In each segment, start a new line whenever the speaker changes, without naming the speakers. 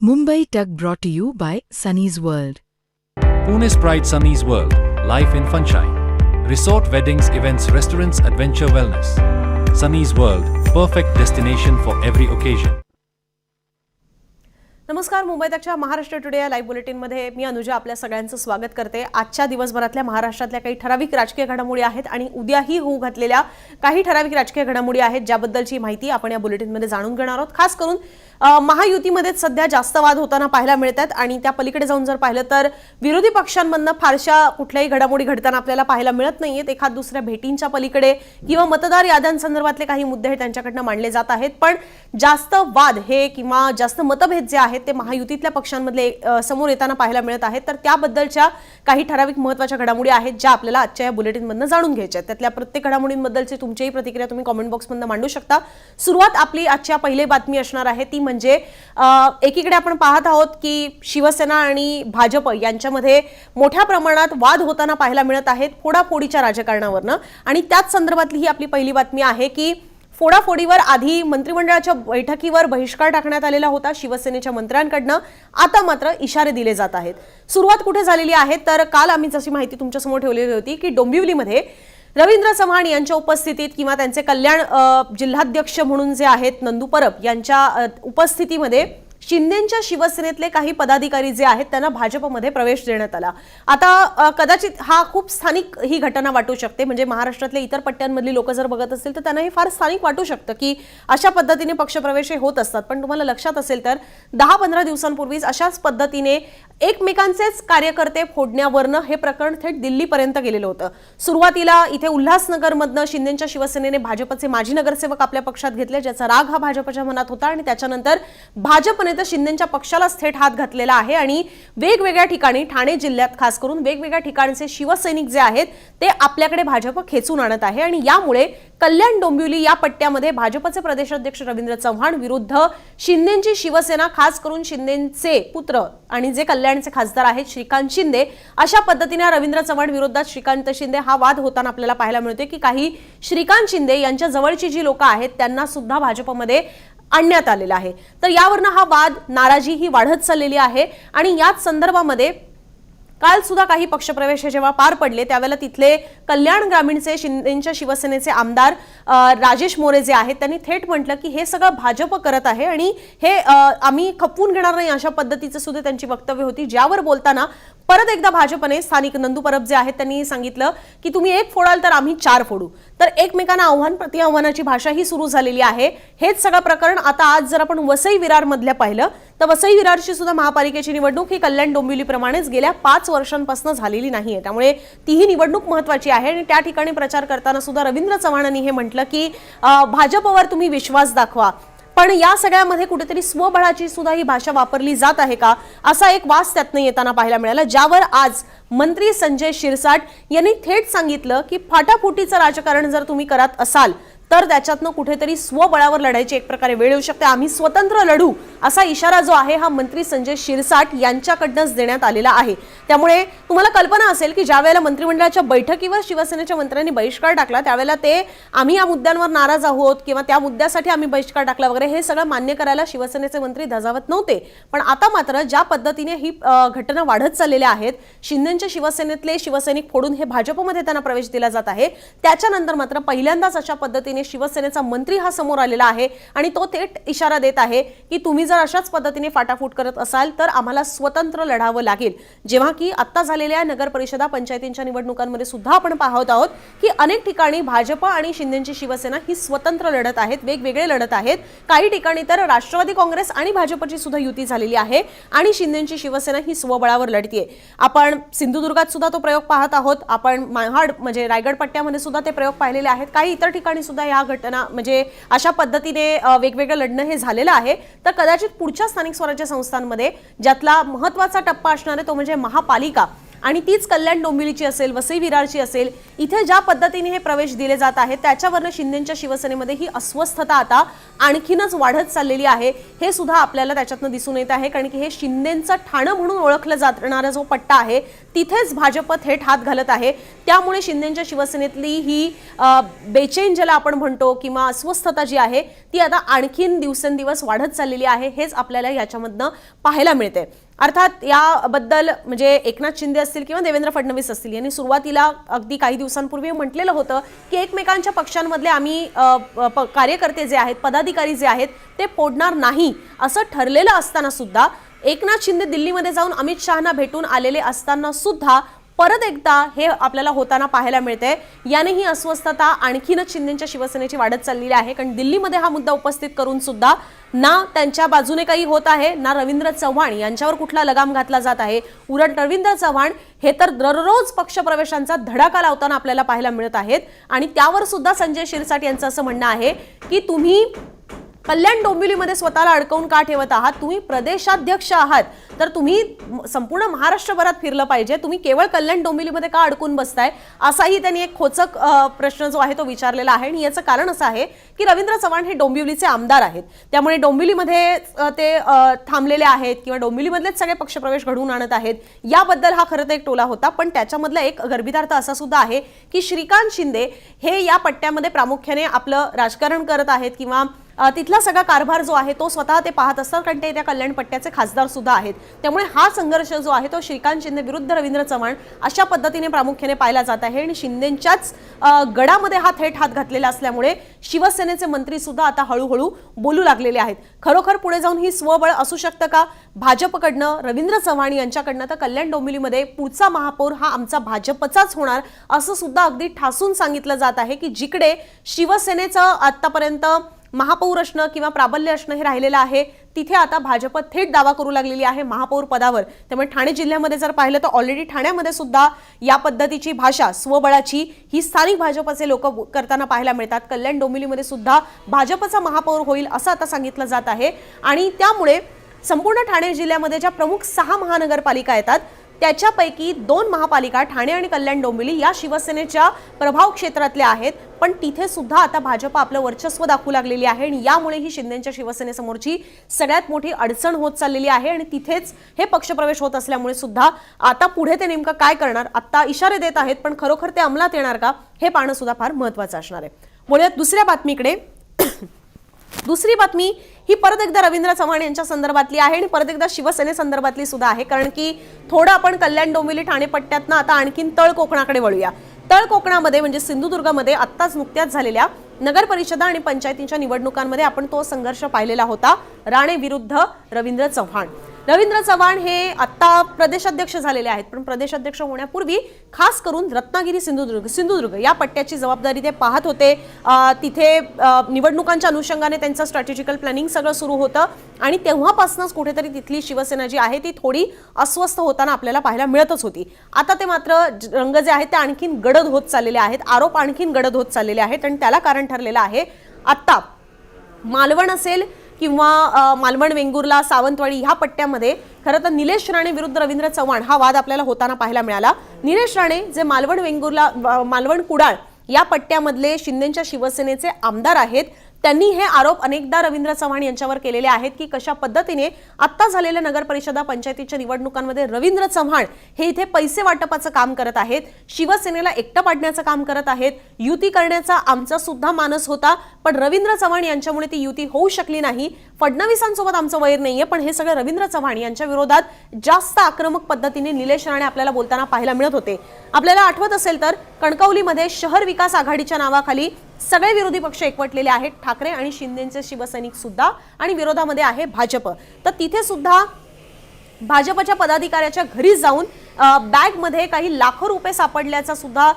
Mumbai Tug brought to you by Sunny's World.
Pune's Pride Sunny's World, Life in Funshine. Resort weddings, events, restaurants, adventure wellness. Sunny's World, perfect destination for every occasion.
नमस्कार मुंबई तकच्या Maharashtra today या live बुलेटिनमध्ये मी अनुजा आपल्या सगळ्यांचं स्वागत करते आजच्या दिवसभरातल्या महाराष्ट्रातल्या काही ठराविक राजकीय घडामोडी आहेत आणि उद्याही होऊ घातलेल्या काही ठराविक राजकीय घडामोडी आहेत ज्याबद्दलची माहिती आपण या बुलेटिनमध्ये जाणून घेणार आहोत खास करून महायुतीमध्येच सध्या जास्त वाद होताना पाहायला मिळतात आणि त्या पलीकडे जाऊन जर पाहिलं तर विरोधी पक्षांमधनं फारशा कुठल्याही घडामोडी घडताना आपल्याला पाहायला मिळत नाहीयेत. एखाद दुसऱ्या भेटींच्या पलीकडे किंवा मतदार याद्यांसंदर्भातले काही मुद्दे हे त्यांच्याकडनं मांडले जात आहेत. पण जास्त वाद हे किंवा जास्त मतभेद जे आहेत ते महायुतीतल्या पक्षांमधले समोर येताना पाहायला मिळत आहेत. तर त्याबद्दलच्या काही ठराविक महत्त्वाच्या घडामोडी आहेत ज्या आपल्याला आजच्या या बुलेटिनमधनं जाणून घ्यायच्या आहेत. त्यातल्या प्रत्येक घडामोडींबद्दलची तुमचीही प्रतिक्रिया तुम्ही कॉमेंट बॉक्समधनं मांडू शकता. सुरुवात आपली आजच्या पहिली बातमी असणार आहे. ती म्हणजे म्हणजे एकीकडे आपण पाहत आहोत की शिवसेना आणि भाजप यांच्यामध्ये मोठ्या प्रमाणात वाद होताना पाहायला मिळत आहेत फोडाफोडीच्या राजकारणावरनं. आणि त्याच संदर्भातली ही आपली पहिली बातमी आहे की फोडाफोडीवर आधी मंत्रिमंडळाच्या बैठकीवर बहिष्कार टाकण्यात आलेला होता शिवसेनेच्या मंत्र्यांकडनं. आता मात्र इशारे दिले जात आहेत. सुरुवात कुठे झालेली आहे? तर काल आम्ही जशी माहिती तुमच्यासमोर ठेवलेली होती की डोंबिवलीमध्ये रवींद्र चव्हाण यांच्या उपस्थितीत किंवा त्यांचे कल्याण जिल्हाध्यक्ष म्हणून जे आहेत नंदू परब यांच्या उपस्थितीमध्ये शिंदेच्या शिवसेनेतले काही पदाधिकारी जे आहेत त्यांना भाजपमध्ये प्रवेश देण्यात आला. आता कदाचित हा खूप स्थानिक ही घटना वाटू शकते. म्हणजे महाराष्ट्रातल्या इतर पट्ट्यांमधली लोक जर बघत असतील तर त्यांना हे फार स्थानिक वाटू शकतं की अशा पद्धतीने पक्षप्रवेश हे होत असतात. पण तुम्हाला लक्षात असेल तर दहा पंधरा दिवसांपूर्वीच अशाच पद्धतीने एकमेकांचेच कार्यकर्ते फोडण्यावरनं हे प्रकरण थेट दिल्लीपर्यंत गेलेलं होतं. सुरुवातीला इथे उल्हासनगरमधनं शिंदेच्या शिवसेनेने भाजपचे माजी नगरसेवक आपल्या पक्षात घेतले ज्याचा राग हा भाजपच्या मनात होता आणि त्याच्यानंतर भाजपने तर शिंदेच्या पक्षालाच थेट हात घातलेला आहे आणि वेगवेगळ्या ठिकाणी ठाणे जिल्ह्यात खास करून वेगवेगळ्या ठिकाणचे शिवसैनिक जे आहेत ते आपल्याकडे भाजप खेचून आणत आहे आणि यामुळे कल्याण डोंबिवली या पट्ट्यामध्ये भाजपचे प्रदेशाध्यक्ष रवींद्र चव्हाण विरुद्ध शिंदेची शिवसेना खास करून शिंदेचे पुत्र आणि जे कल्याणचे खासदार आहेत श्रीकांत शिंदे अशा पद्धतीने रवींद्र चव्हाण विरोधात श्रीकांत शिंदे हा वाद होताना आपल्याला पाहायला मिळतोय की काही श्रीकांत शिंदे यांच्या जवळची जी लोक आहेत त्यांना सुद्धा भाजपमध्ये आणण्यात आलेला आहे. तर यावरनं हा वाद नाराजी ही वाढत चाललेली आहे आणि याच संदर्भामध्ये काल सुद्धा काही पक्षप्रवेश हे जेव्हा पार पडले त्यावेळेला तिथले कल्याण ग्रामीणचे शिंदेच्या शिवसेनेचे आमदार राजेश मोरे जे आहेत त्यांनी थेट म्हटलं की हे सगळं भाजप करत आहे आणि हे आम्ही खपवून घेणार नाही अशा पद्धतीचं सुद्धा त्यांची वक्तव्य होती. ज्यावर बोलताना परत एकदा भाजपने स्थानिक नंदू परब जे आहेत त्यांनी सांगितलं की तुम्ही एक फोडाल तर आम्ही चार फोडू. तर एकमेकांना आव्हान प्रति आव्हानाची भाषा ही सुरू झालेली आहे. हेच सगळं प्रकरण आता आज जर आपण वसई विरारमधल्या पाहिलं तर वसई विरारची सुद्धा महापालिकेची निवडणूक ही कल्याण डोंबिवलीप्रमाणेच गेल्या पाच वर्षांपासून झालेली नाहीये त्यामुळे तीही निवडणूक महत्वाची आहे आणि त्या ठिकाणी प्रचार करताना सुद्धा रवींद्र चव्हाणांनी हे म्हटलं की भाजपवर तुम्ही विश्वास दाखवा. पण या सगळ्यामध्ये कुठेतरी स्वबळाची सुद्धा ही भाषा वापरली जात आहे का? असा एक वास त्यातनं येताना पाहायला मिळाला ज्यावर आज मंत्री संजय शिरसाट यांनी थेट सांगितलं की फाटाफुटीचं राजकारण जर तुम्ही करत असाल तर त्याच्यातनं कुठेतरी स्वबळावर लढायची एक प्रकारे वेळ येऊ शकते. आम्ही स्वतंत्र लढू असा इशारा जो आहे हा मंत्री संजय शिरसाट यांच्याकडनंच देण्यात आलेला आहे. त्यामुळे तुम्हाला कल्पना असेल की ज्या वेळेला मंत्रिमंडळाच्या बैठकीवर शिवसेनेच्या मंत्र्यांनी बहिष्कार टाकला त्यावेळेला ते आम्ही या मुद्द्यांवर नाराज आहोत किंवा त्या मुद्द्यासाठी आम्ही बहिष्कार टाकला वगैरे हे सगळं मान्य करायला शिवसेनेचे मंत्री धजावत नव्हते. पण आता मात्र ज्या पद्धतीने ही घटना वाढत चाललेल्या आहेत शिंदेच्या शिवसेनेतले शिवसैनिक फोडून हे भाजपमध्ये त्यांना प्रवेश दिला जात आहे त्याच्यानंतर मात्र पहिल्यांदाच अशा पद्धतीने शिवसेनेचा मंत्री हा समोर आलेला आहे आणि तो थेट इशारा देत आहे की तुम्ही जर अशाच पद्धतीने फाटाफूट करत असाल तर आम्हाला स्वतंत्र लढावं लागेल. जेव्हा की आता झालेल्या नगर परिषदा पंचायतींच्या निवडणुकांमध्ये सुद्धा आपण पाहत आहोत की अनेक ठिकाणी भाजप आणि शिंदेची शिवसेना ही स्वतंत्र लढत आहेत वेगवेगळे लढत आहेत. काही ठिकाणी तर राष्ट्रवादी काँग्रेस आणि भाजपची सुद्धा युती झालेली आहे आणि शिंदेची शिवसेना ही स्वबळावर लढतीये. आपण सिंधुदुर्गात सुद्धा तो प्रयोग पाहत आहोत. आपण महाड म्हणजे रायगड पट्ट्यामध्ये सुद्धा ते प्रयोग पाहिलेले आहेत. काही इतर ठिकाणी सुद्धा या घटना म्हणजे अशा पद्धतीने वेगवेगळं लढणं हे झालेलं आहे. तर कदाचित पुढच्या स्थानिक स्वराज्य संस्थांमध्ये ज्यातला महत्त्वाचा टप्पा असणार आहे तो म्हणजे महापालिका. आणि तीच कल्याण डोंबिवलीची असेल वसई विरारची असेल इथे ज्या पद्धतीने हे प्रवेश दिले जात आहेत त्याच्यावरनं शिंदेच्या शिवसेनेमध्ये ही अस्वस्थता आता आणखीनच वाढत चाललेली आहे. हे सुद्धा आपल्याला त्याच्यातनं दिसून येत आहे कारण की हे शिंदेचं ठाणं म्हणून ओळखलं जाणारा जो पट्टा आहे तिथेच भाजप थेट हात घालत आहे. त्यामुळे शिंदेच्या शिवसेनेतली ही बेचैन ज्याला आपण म्हणतो किंवा अस्वस्थता जी आहे ती आता आणखीन दिवसेंदिवस वाढत चाललेली आहे हेच आपल्याला याच्यामधनं पाहायला मिळते अर्थात याबद्दल म्हणजे एकनाथ शिंदे असतील किंवा देवेंद्र फडणवीस असतील यांनी सुरुवातीला अगदी काही दिवसांपूर्वी म्हटलेलं होतं की एकमेकांच्या पक्षांमधले आम्ही प- कार्यकर्ते जे आहेत पदाधिकारी जे आहेत ते फोडणार नाही असं ठरलेलं असताना सुद्धा एकनाथ शिंदे दिल्लीमध्ये जाऊन अमित शहाना भेटून आलेले असताना सुद्धा परत एकदा हे आपल्याला होताना पाहायला मिळते याने ही अस्वस्थता आणखीनच शिंदेच्या शिवसेनेची वाढत चाललेली आहे. कारण दिल्लीमध्ये हा मुद्दा उपस्थित करून सुद्धा ना त्यांच्या बाजूने काही होत आहे ना रवींद्र चव्हाण यांच्यावर कुठला लगाम घातला जात आहे. उलट रवींद्र चव्हाण हे तर दररोज पक्षप्रवेशांचा धडाका लावताना आपल्याला पाहायला मिळत आहेत. आणि त्यावर सुद्धा संजय शिरसाट यांचं असं म्हणणं आहे की तुम्ही कल्याण डोंबिवलीमध्ये स्वतःला अडकवून का ठेवत आहात? तुम्ही प्रदेशाध्यक्ष आहात. तर तुम्ही संपूर्ण महाराष्ट्रभरात फिरलं पाहिजे. तुम्ही केवळ कल्याण डोंबिवलीमध्ये का अडकून बसताय? असाही त्यांनी एक खोचक प्रश्न जो आहे तो विचारलेला आहे. आणि याचं कारण असं आहे की रवींद्र चव्हाण हे डोंबिवलीचे आमदार आहेत. त्यामुळे डोंबिवलीमध्ये ते थांबलेले आहेत किंवा डोंबिवलीमधलेच सगळे पक्षप्रवेश घडवून आणत आहेत. याबद्दल हा खरं तर एक टोला होता. पण त्याच्यामधला एक गर्भितार्थ असा सुद्धा आहे की श्रीकांत शिंदे हे या पट्ट्यामध्ये प्रामुख्याने आपलं राजकारण करत आहेत किंवा तिथला सगळा कारभार जो आहे तो स्वतः ते पाहत असतात कारण ते त्या कल्याण पट्ट्याचे खासदार सुद्धा आहेत. त्यामुळे हा संघर्ष जो आहे तो श्रीकांत शिंदे विरुद्ध रवींद्र चव्हाण अशा पद्धतीने प्रामुख्याने पाहिला जात आहे. आणि शिंदेच्याच गडामध्ये हा थेट हात घातलेला असल्यामुळे शिवसेनेचे मंत्री सुद्धा आता हळूहळू बोलू लागलेले आहेत. खरोखर पुढे जाऊन ही स्वबळ असू शकतं का? भाजपकडनं रवींद्र चव्हाण यांच्याकडनं तर कल्याण डोंबिवलीमध्ये पुढचा महापौर हा आमचा भाजपचाच होणार असं सुद्धा अगदी ठासून सांगितलं जात आहे की जिकडे शिवसेनेचं आतापर्यंत महापौर असणं किंवा प्राबल्य असणं हे राहिलेलं आहे. तिथे आता भाजप थेट दावा करू लागलेली आहे महापौर पदावर. त्यामुळे ठाणे जिल्ह्यामध्ये जर पाहिलं तर ऑलरेडी ठाण्यामध्ये सुद्धा या पद्धतीची भाषा स्वबळाची ही स्थानिक भाजपचे लोक करताना पाहायला मिळतात. कल्याण डोंबिवलीमध्ये सुद्धा भाजपचा महापौर होईल असं आता सांगितलं जात आहे. आणि त्यामुळे संपूर्ण ठाणे जिल्ह्यामध्ये ज्या प्रमुख सहा महानगरपालिका येतात त्याच्यापैकी दोन महापालिका ठाणे आणि कल्याण डोंबिवली या शिवसेनेच्या प्रभाव क्षेत्रातल्या आहेत. पण तिथे सुद्धा आता भाजप आपलं वर्चस्व दाखवू लागलेली आहे आणि यामुळे ही शिंदेच्या शिवसेनेसमोरची सगळ्यात मोठी अडचण होत चाललेली आहे आणि तिथेच हे पक्षप्रवेश होत असल्यामुळे सुद्धा आता पुढे ते नेमकं काय करणार? आता इशारे देत आहेत पण खरोखर ते अंमलात येणार का? हे पाहणं सुद्धा फार महत्वाचं असणार आहे. मुळे दुसऱ्या बातमीकडे. दुसरी बातमी ही परत एकदा रवींद्र चव्हाण यांच्या संदर्भातली आहे आणि परत एकदा शिवसेनेसंदर्भातली सुद्धा आहे कारण की थोडं आपण कल्याण डोंबिवली ठाणे पट्ट्यातनं आता आणखीन तळ कोकणाकडे वळूया. तळ कोकणामध्ये म्हणजे सिंधुदुर्गमध्ये आत्ताच नुकत्याच झालेल्या नगर परिषदा आणि पंचायतींच्या निवडणुकांमध्ये आपण तो संघर्ष पाहिलेला होता. राणे विरुद्ध रवींद्र चव्हाण. रवींद्र चव्हाण हे आत्ता प्रदेशाध्यक्ष झालेले आहेत. पण प्रदेशाध्यक्ष होण्यापूर्वी खास करून रत्नागिरी सिंधुदुर्ग सिंधुदुर्ग या पट्ट्याची जबाबदारी ते पाहत होते. तिथे निवडणुकांच्या अनुषंगाने त्यांचं स्ट्रॅटेजिकल प्लॅनिंग सगळं सुरू होतं. आणि तेव्हापासूनच कुठेतरी तिथली शिवसेना जी आहे ती थोडी अस्वस्थ होताना आपल्याला पाहायला मिळतच होती. आता ते मात्र ज- रंग जे आहेत ते आणखीन गडद होत चाललेले आहेत. आरोप आणखीन गडद होत चाललेले आहेत. आणि त्याला कारण ठरलेलं आहे आत्ता मालवण असेल किंवा मालवण वेंगुर्ला सावंतवाडी ह्या पट्ट्यामध्ये खरं तर निलेश राणे विरुद्ध रवींद्र चव्हाण हा वाद आपल्याला होताना पाहायला मिळाला. निलेश राणे जे मालवण वेंगुर्ला मालवण कुडाळ या पट्ट्यामधले शिंदेच्या शिवसेनेचे आमदार आहेत त्यांनी हे आरोप अनेकदा रवींद्र चव्हाण यांच्यावर केलेले आहेत की कशा पद्धतीने आत्ता झालेल्या नगर परिषदा पंचायतीच्या निवडणुकांमध्ये रवींद्र चव्हाण हे इथे पैसे वाटपाचं काम करत आहेत शिवसेनेला एकटं पाडण्याचं काम करत आहेत युती करण्याचा आमचा सुद्धा मानस होता पण रवींद्र चव्हाण यांच्यामुळे ती युती होऊ शकली नाही फडणवीसांसोबत आमचं वैर नाहीये पण हे सगळं रवींद्र चव्हाण यांच्या विरोधात जास्त आक्रमक पद्धतीने निलेश राणे आपल्याला बोलताना पाहायला मिळत होते. आपल्याला आठवत असेल तर कणकवलीमध्ये शहर विकास आघाडीच्या नावाखाली सगळे विरोधी पक्ष एकवटलेले आहेत. ठाकरे आणि शिंदेचे शिवसैनिक सुद्धा आणि विरोधामध्ये आहे भाजप. तर तिथे सुद्धा भाजपच्या पदाधिकाऱ्याच्या घरी जाऊन बॅगमध्ये काही लाखो रुपये सापडल्याचा सुद्धा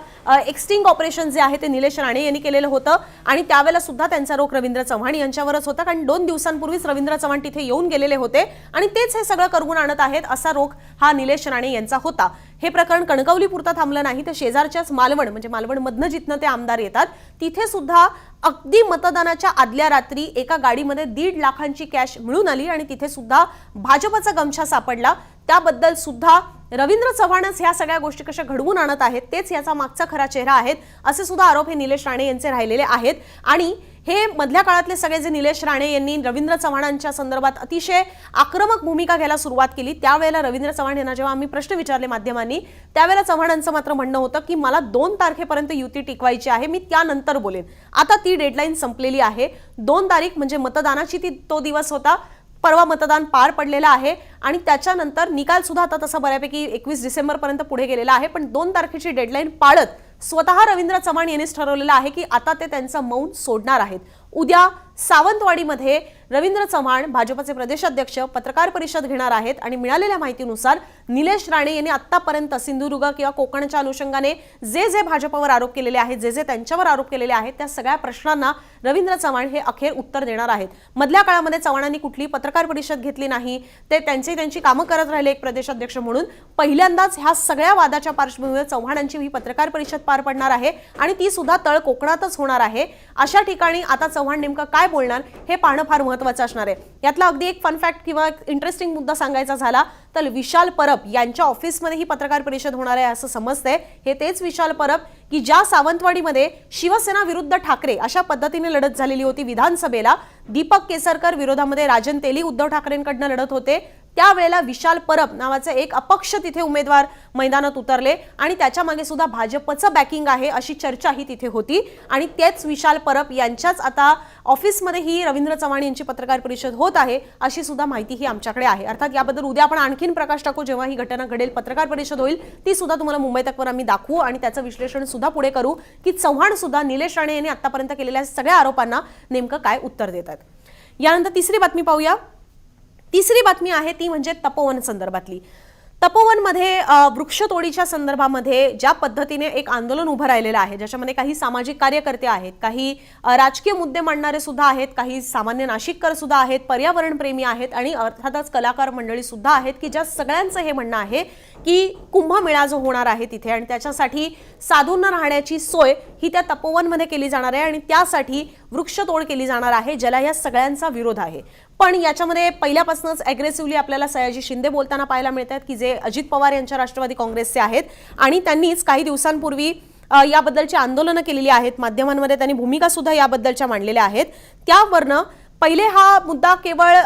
एक्स्टिंग ऑपरेशन जे आहे ते निलेश राणे यांनी केलेलं होतं. आणि त्यावेळेला सुद्धा त्यांचा रोख रवींद्र चव्हाण यांच्यावरच होता. कारण दोन दिवसांपूर्वीच रवींद्र चव्हाण तिथे येऊन गेलेले होते. आणि तेच हे सगळं करवून आणत आहेत असा रोख हा निलेश राणे यांचा होता. हे प्रकरण कणकवली पुरतं थांबलं नाही. तर शेजारच्याच मालवण म्हणजे मालवणमधनं जिथनं ते आमदार येतात तिथे सुद्धा अगदी मतदानाच्या आदल्या रात्री एका गाडीमध्ये दीड लाखांची कॅश मिळून आली. आणि तिथे सुद्धा भाजपचा गमछा सापडला. त्याबद्दल सुद्धा रवींद्र चव्हाणच ह्या सगळ्या गोष्टी कशा घडवून आणत आहेत तेच याचा मागचा खरा चेहरा आहेत असे सुद्धा आरोप हे निलेश राणे यांचे राहिलेले आहेत. आणि हे मधल्या काळातले सगळे जे निलेश राणे यांनी रवींद्र चव्हाणांच्या संदर्भात अतिशय आक्रमक भूमिका घ्यायला सुरुवात केली त्यावेळेला रवींद्र चव्हाण यांना जेव्हा आम्ही प्रश्न विचारले माध्यमांनी त्यावेळेला चव्हाणांचं मात्र म्हणणं होतं की मला दोन तारखेपर्यंत युती टिकवायची आहे मी त्यानंतर बोलेन. आता ती डेडलाईन संपलेली आहे. दोन तारीख म्हणजे मतदानाची ती तो दिवस होता. परवा मतदान पार पडलेलं आहे आणि त्याच्यानंतर निकालसुद्धा आता तसा बऱ्यापैकी एकवीस डिसेंबरपर्यंत पुढे गेलेला आहे. पण दोन तारखेची डेडलाईन पाळत स्वतः रवींद्र चव्हाण यांनीच ठरवलेलं आहे की आता ते त्यांचं मौन सोडणार आहेत. उद्या सावंतवाडीमध्ये रवींद्र चव्हाण भाजपचे प्रदेशाध्यक्ष पत्रकार परिषद घेणार आहेत आणि मिळालेल्या माहितीनुसार निलेश राणे यांनी आतापर्यंत सिंधुदुर्ग किंवा कोकणच्या अनुषंगाने जे जे भाजपवर आरोप केलेले आहेत जे जे त्यांच्यावर आरोप केलेले आहेत त्या सगळ्या प्रश्नांना रवींद्र चव्हाण हे अखेर उत्तर देणार आहेत. मधल्या काळामध्ये चव्हाणांनी कुठली पत्रकार परिषद घेतली नाही. ते त्यांची त्यांची कामं करत राहिले एक प्रदेशाध्यक्ष म्हणून. पहिल्यांदाच ह्या सगळ्या वादाच्या पार्श्वभूमीवर चव्हाणांची ही पत्रकार परिषद पार पडणार आहे आणि ती सुद्धा तळ कोकणातच होणार आहे. अशा ठिकाणी आता चव्हाण नेमकं काय बोलणार हे पाहणं फार महत्वाचं असणार आहे. यातला अगदी एक फन फॅक्ट किंवा इंटरेस्टिंग मुद्दा सांगायचा झाला तर विशाल परब यांच्या ऑफिसमध्ये ही पत्रकार परिषद होणार आहे असं समजतंय. हे तेच विशाल परब की ज्या सावंतवाडीमध्ये शिवसेना विरुद्ध ठाकरे अशा पद्धतीने लढत झालेली होती विधानसभेला दीपक केसरकर विरोधामध्ये राजन तेली उद्धव ठाकरेंकडनं लढत होते. त्यावेळेला विशाल परब नावाचे एक अपक्ष तिथे उमेदवार मैदानात उतरले आणि त्याच्यामागे सुद्धा भाजपचं बॅकिंग आहे अशी चर्चा ही तिथे होती. आणि तेच विशाल परब यांच्याच आता ऑफिसमध्ये ही रवींद्र चव्हाण यांची पत्रकार परिषद होत आहे अशी सुद्धा माहिती ही आमच्याकडे आहे. अर्थात याबद्दल उद्या आपण आणखीन प्रकाश टाकू जेव्हा ही घटना घडेल पत्रकार परिषद होईल ती सुद्धा तुम्हाला मुंबई तकवर आम्ही दाखवू आणि त्याचं विश्लेषण सुद्धा पुढे करू की चव्हाण सुद्धा निलेश राणे यांनी आतापर्यंत केलेल्या सगळ्या आरोपांना नेमकं काय उत्तर देत आहेत. यानंतर तिसरी बातमी पाहूया. तिसरी बातमी आहे ती म्हणजे तपोवन संदर्भातली. तपोवनमध्ये वृक्षतोडीच्या संदर्भामध्ये ज्या पद्धतीने एक आंदोलन उभं राहिलेलं आहे ज्याच्यामध्ये काही सामाजिक कार्यकर्ते आहेत काही राजकीय मुद्दे मांडणारे सुद्धा आहेत काही सामान्य नाशिककर सुद्धा आहेत पर्यावरण प्रेमी आहेत आणि अर्थातच कलाकार मंडळी सुद्धा आहेत की ज्या सगळ्यांचं हे म्हणणं आहे की कुंभमेळा जो होणार आहे तिथे आणि त्याच्यासाठी साधूंना राहण्याची सोय ही त्या तपोवनमध्ये केली जाणार आहे आणि त्यासाठी वृक्षतोड केली जाणार आहे ज्याला या सगळ्यांचा विरोध आहे. पण याच्यामध्ये पहिल्यापासूनच अग्रेसिव्हली आपल्याला सयाजी शिंदे बोलताना पाहायला मिळतात की जे अजित पवार यांच्या राष्ट्रवादी काँग्रेसचे आहेत आणि त्यांनीच काही दिवसांपूर्वी याबद्दलची आंदोलनं केलेली आहेत. माध्यमांमध्ये त्यांनी भूमिका सुद्धा याबद्दलच्या मांडलेल्या आहेत. त्यावरनं पहिले हा मुद्दा केवळ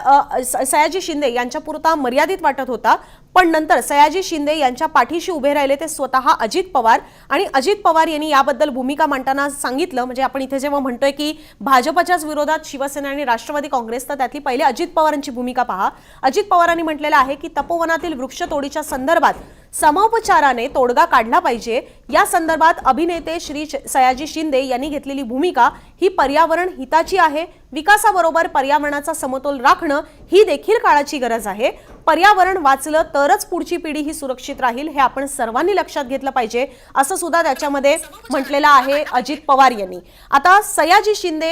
स- सयाजी शिंदे यांच्यापुरता मर्यादित वाटत होता. पण नंतर सयाजी शिंदे यांच्या पाठीशी उभे राहिले ते स्वतः अजित पवार. आणि अजित पवार यांनी याबद्दल भूमिका मांडताना सांगितलं म्हणजे आपण इथे जेव्हा म्हणतोय की भाजपच्याच विरोधात शिवसेना आणि राष्ट्रवादी काँग्रेस तर त्यातली पहिले अजित पवारांची भूमिका पहा. अजित पवारांनी म्हटलेलं आहे की तपोवनातील वृक्षतोडीच्या संदर्भात समोपचाराने तोडगा काढला पाहिजे. या संदर्भात अभिनेते श्री सयाजी शिंदे यांनी घेतलेली भूमिका ही पर्यावरण हिताची आहे. विकासाबरोबर पर्यावरणाचा समतोल राखणं ही देखील काळाची गरज आहे. पर्यावरण वाचलं तरच पुढची पिढी ही सुरक्षित राहील हे आपण सर्वांनी लक्षात घेतलं पाहिजे असं सुद्धा त्याच्यामध्ये म्हटलेलं आहे अजित पवार यांनी. आता सयाजी शिंदे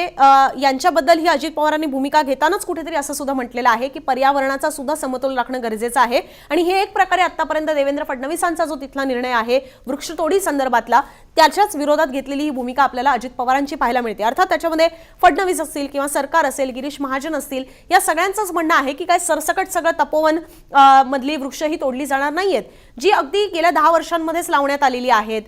यांच्याबद्दल ही अजित पवारांनी भूमिका घेतानाच कुठेतरी असं सुद्धा म्हटलेलं आहे की पर्यावरणाचा सुद्धा समतोल राखणं गरजेचं आहे. आणि हे एक प्रकारे आतापर्यंत देवेंद्र फडणवीसांचा जो तिथला निर्णय आहे वृक्षतोडी संदर्भातला त्याच्याच विरोधात घेतलेली ही भूमिका आपल्याला अजित पवारांची पाहायला मिळते. अर्थात त्याच्यामध्ये फडणवीस असतील किंवा सरकार असेल गिरीश महाजन असतील या सगळ्यांचंच म्हणणं आहे की काय सरसकट सगळं तपोवन मधली वृक्षही तोडली जाणार नाहीयेत. जी अगदी गेल्या दहा वर्षांमध्येच लावण्यात आलेली आहेत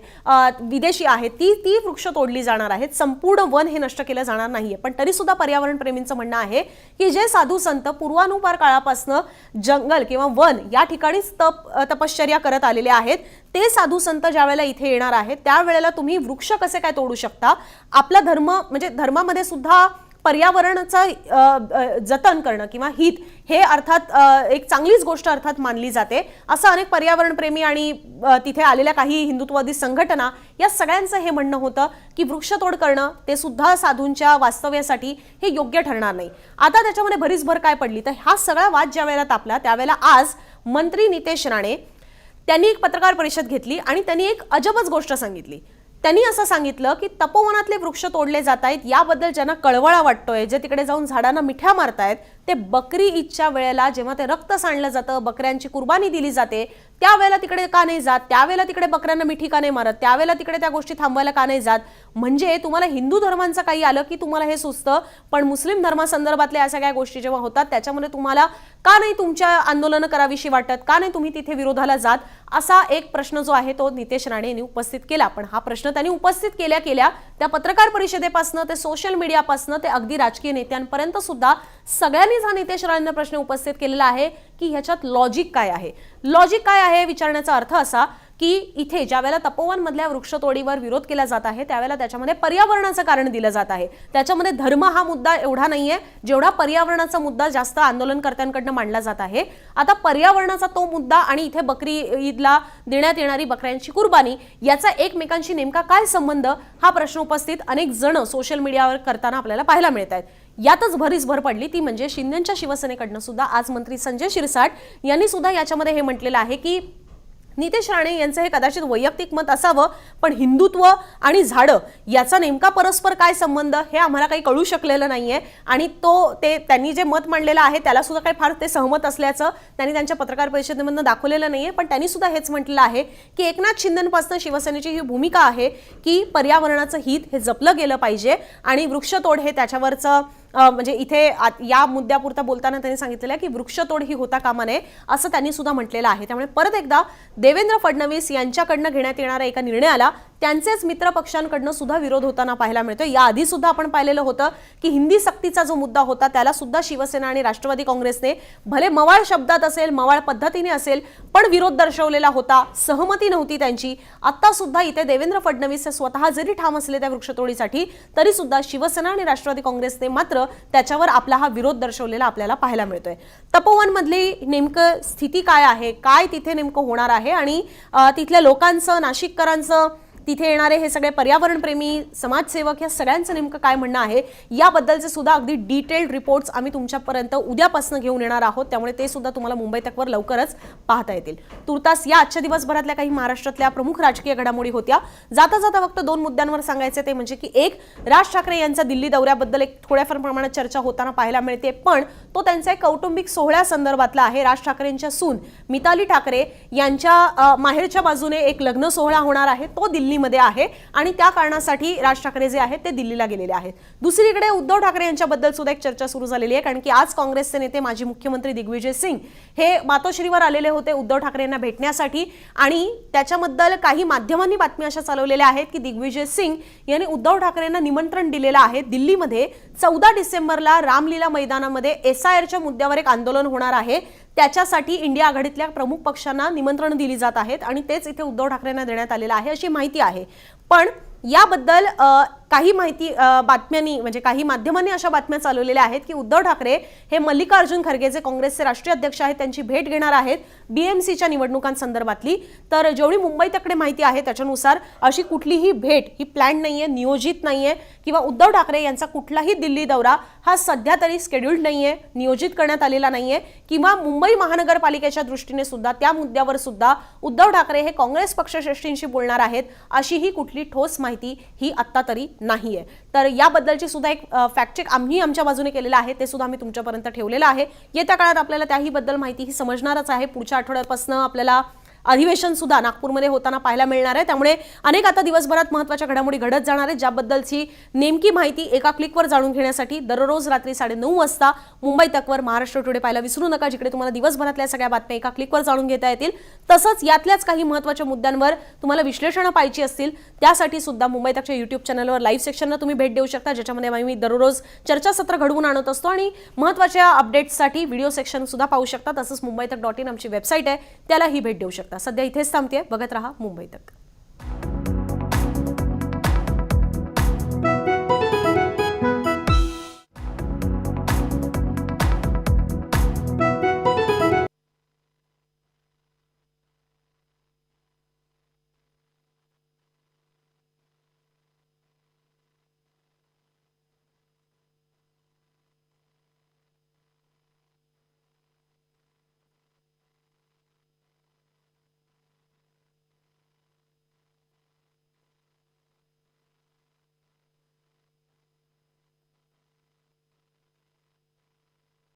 विदेशी आहेत ती ती वृक्ष तोडली जाणार आहेत. संपूर्ण वन हे नष्ट केलं जाणार नाहीये. पण तरी सुद्धा पर्यावरण प्रेमींचं म्हणणं आहे की जे साधू संत पूर्वानुपार काळापासून जंगल किंवा वन या ठिकाणीच तप तपश्चर्या करत आलेले आहेत. ते साधू संत ज्या वेळेला इथे येणार आहेत त्यावेळेला तुम्ही वृक्ष कसे काय तोडू शकता? आपला धर्म म्हणजे धर्मामध्ये सुद्धा पर्यावरणाचं जतन करणं किंवा हित हे अर्थात एक चांगलीच गोष्ट अर्थात मानली जाते. असं अनेक पर्यावरणप्रेमी आणि तिथे आलेल्या काही हिंदुत्ववादी संघटना या सगळ्यांचं हे म्हणणं होतं की वृक्षतोड करणं ते सुद्धा साधूंच्या वास्तव्यासाठी हे योग्य ठरणार नाही. आता त्याच्यामध्ये भरीच भर काय पडली? तर हा सगळा वाद ज्या वेळेला तापला त्यावेळेला आज मंत्री नितेश राणे त्यांनी एक पत्रकार परिषद घेतली आणि त्यांनी एक अजबच गोष्ट सांगितली. त्यांनी असं सांगितलं की तपोवनातले वृक्ष तोडले जात आहेत याबद्दल ज्यांना कळवळा वाटतोय जे तिकडे जाऊन झाडांना मिठ्या मारतायत ते बकरी ईदच्या वेळेला जेव्हा ते रक्त सांडलं जातं बकऱ्यांची कुर्बानी दिली जाते त्यावेळेला तिकडे का नाही जात? त्यावेळेला तिकडे बकऱ्यांना मिठी का नाही मारत? त्यावेळेला तिकडे त्या गोष्टी थांबवायला का नाही जात? म्हणजे तुम्हाला हिंदू धर्मांचं काही आलं की तुम्हाला हे सुचतं पण मुस्लिम धर्मासंदर्भातल्या या सगळ्या गोष्टी जेव्हा होतात त्याच्यामध्ये तुम्हाला का नाही तुमच्या आंदोलनं करावीशी वाटत? का नाही तुम्ही तिथे विरोधाला जात? असा एक प्रश्न जो आहे तो नितेश राणे यांनी उपस्थित केला. पण हा प्रश्न त्यांनी उपस्थित केल्या केल्या त्या पत्रकार परिषदेपासनं ते सोशल मीडियापासनं ते अगदी राजकीय नेत्यांपर्यंत सुद्धा सगळ्यांनीच हा नितेश राणेंना प्रश्न उपस्थित केलेला आहे की ह्याच्यात लॉजिक काय आहे? लॉजिक काय आहे विचारण्याचा अर्थ असा की इथे ज्यावेळेला तपोवनमधल्या वृक्षतोडीवर विरोध केला जात आहे त्यावेळेला त्याच्यामध्ये पर्यावरणाचं कारण दिलं जात आहे. त्याच्यामध्ये धर्म हा मुद्दा एवढा नाहीये जेवढा पर्यावरणाचा मुद्दा जास्त आंदोलनकर्त्यांकडनं मांडला जात आहे. आता पर्यावरणाचा तो मुद्दा आणि इथे बकरी ईदला देण्यात येणारी बकऱ्यांची कुर्बानी याचा एकमेकांशी नेमका काय संबंध? हा प्रश्न उपस्थित अनेक जण सोशल मीडियावर करताना आपल्याला पाहायला मिळत आहेत यातच भरीस भर पडली. ती म्हणजे शिंदेच्या शिवसेनेकडनं सुद्धा. आज मंत्री संजय शिरसाट यांनी सुद्धा याच्यामध्ये हे म्हटलेलं आहे की नितेश राणे यांचं हे कदाचित वैयक्तिक मत असावं पण हिंदुत्व आणि झाडं याचा नेमका परस्पर काय संबंध हे आम्हाला काही कळू शकलेलं नाही आहे आणि तो ते त्यांनी जे मत मांडलेलं आहे त्याला सुद्धा काही फार ते सहमत असल्याचं त्यांनी त्यांच्या पत्रकार परिषदेमधनं दाखवलेलं नाही आहे पण त्यांनी सुद्धा हेच म्हटलेलं आहे की एकनाथ शिंदेपासून शिवसेनेची ही भूमिका आहे की पर्यावरणाचं हित हे जपलं गेलं पाहिजे आणि वृक्षतोड हे त्याच्यावरचं म्हणजे इथे आत- या मुद्द्यापुरता बोलताना त्यांनी सांगितलेलं आहे की वृक्षतोड ही होता कामा नये असं त्यांनी सुद्धा म्हटलेलं आहे. त्यामुळे परत एकदा देवेंद्र फडणवीस यांच्याकडनं घेण्यात येणाऱ्या एका निर्णयाला त्यांचेच मित्र पक्षांकडनं सुद्धा विरोध होताना पाहायला मिळतो याआधी सुद्धा आपण पाहिलेलं होतं की हिंदी सक्तीचा जो मुद्दा होता त्याला सुद्धा शिवसेना आणि राष्ट्रवादी काँग्रेसने भले मवाळ शब्दात असेल मवाळ पद्धतीने असेल पण विरोध दर्शवलेला होता. सहमती नव्हती त्यांची. आता सुद्धा इथे देवेंद्र फडणवीस हे स्वतः जरी ठाम असले त्या वृक्षतोडीसाठी तरी सुद्धा शिवसेना आणि राष्ट्रवादी काँग्रेसने मात्र त्याच्यावर आपला हा विरोध दर्शवलेला आपल्याला पाहायला मिळतोय. तपोवनमधली नेमकं स्थिती काय आहे? काय तिथे नेमकं होणार आहे? आणि तिथल्या लोकांचं नाशिककरांचं तिथे येणारे हे सगळे पर्यावरणप्रेमी समाजसेवक या सगळ्यांचं नेमकं काय म्हणणं आहे याबद्दलचे सुद्धा अगदी डिटेल्ड रिपोर्ट्स आम्ही तुमच्यापर्यंत उद्यापासून घेऊन येणार आहोत. त्यामुळे ते सुद्धा तुम्हाला मुंबई तकवर लवकरच पाहता येतील. तुर्तास या आजच्या दिवसभरातल्या काही महाराष्ट्रातल्या प्रमुख राजकीय घडामोडी होत्या. जाता जाता फक्त दोन मुद्द्यांवर सांगायचे ते म्हणजे की एक राज ठाकरे यांचा दिल्ली दौऱ्याबद्दल एक थोड्याफार प्रमाणात चर्चा होताना पाहायला मिळते पण तो त्यांचा एक कौटुंबिक सोहळ्यासंदर्भातला आहे राज ठाकरेंच्या सून. मिताली ठाकरे यांच्या माहेरच्या बाजूने एक लग्न सोहळा होणार आहे. तो दिल्ली दिल्लीमध्ये आहे आणि त्या कारणासाठी राज ठाकरे जे आहेत ते दिल्लीला गेलेले आहेत. दुसरीकडे उद्धव ठाकरे यांच्याबद्दल सुद्धा एक चर्चा सुरू झालेली आहे कारण की आज काँग्रेसचे नेते माजी मुख्यमंत्री दिग्विजय सिंग हे मातोश्रीवर आलेले होते उद्धव ठाकरे यांना भेटण्यासाठी आणि त्याच्याबद्दल काही माध्यमांनी बातम्या अशा चालवलेल्या आहेत की दिग्विजय सिंग यांनी उद्धव ठाकरेंना निमंत्रण दिलेलं आहे दिल्लीमध्ये चौदा डिसेंबरला रामलीला मैदानामध्ये एस आय आरच्या मुद्द्यावर एक आंदोलन होणार आहे. त्याच्यासाठी इंडिया आघाडीतल्या प्रमुख पक्षांना निमंत्रण दिली जात आहेत आणि तेच इथे उद्धव ठाकरेंना देण्यात आलेलं आहे अशी माहिती आहे. पण याबद्दल काही माहिती बातम्यांनी म्हणजे काही माध्यमांनी अशा बातम्या चालवलेल्या आहेत की उद्धव ठाकरे हे मल्लिकार्जुन खरगे जे काँग्रेसचे राष्ट्रीय अध्यक्ष आहेत त्यांची भेट घेणार आहेत बीएमसीच्या निवडणुकांसंदर्भातली. तर जेवढी मुंबई तकडे माहिती आहे त्याच्यानुसार अशी कुठलीही भेट ही प्लॅन नाहीये नियोजित नाहीये किंवा उद्धव ठाकरे यांचा कुठलाही दिल्ली दौरा हा सध्या तरी स्केड्युल्ड नाहीये नियोजित करण्यात आलेला नाहीये किंवा मुंबई महानगरपालिकेच्या दृष्टीने सुद्धा त्या मुद्द्यावर सुद्धा उद्धव ठाकरे हे काँग्रेस पक्षश्रेष्ठींशी बोलणार आहेत अशीही कुठली ठोस माहिती ही आत्ता तरी नाहीये. तर याबद्दलची सुद्धा एक फॅक्ट चेक आम्ही आमच्या बाजूने केलेलं आहे ते सुद्धा आम्ही तुमच्यापर्यंत ठेवलेलं आहे. येत्या काळात आपल्याला त्याही बद्दल माहिती ही समजणारच आहे. पुढच्या आठवड्यापासून आपल्याला अधिवेशन सुद्धा नागपूरमध्ये होताना पाहायला मिळणार आहे. त्यामुळे अनेक आता दिवसभरात महत्त्वाच्या घडामोडी घडत जाणार आहेत. ज्याबद्दलची नेमकी माहिती एका क्लिकवर जाणून घेण्यासाठी दररोज रात्री साडेनऊ वाजता मुंबई तकवर महाराष्ट्र टुडे पाहायला विसरू नका जिकडे तुम्हाला दिवसभरातल्या सगळ्या बातम्या एका क्लिकवर जाणून घेता येतील. तसंच यातल्याच काही महत्त्वाच्या मुद्द्यांवर तुम्हाला विश्लेषणं पाहिजे असतील त्यासाठी सुद्धा मुंबई तकच्या युट्यूब चॅनलवर लाईव्ह सेक्शनला तुम्ही भेट देऊ शकता ज्याच्यामध्ये आम्ही दररोज चर्चासत्र घडवून आणत असतो आणि महत्त्वाच्या अपडेट्ससाठी व्हिडिओ सेक्शन सुद्धा पाहू शकता. तसंच मुंबई तक डॉट इन आमची वेबसाईट आहे त्यालाही भेट देऊ शकता. सध्या इथेच थांबते बघत राहा मुंबई तक.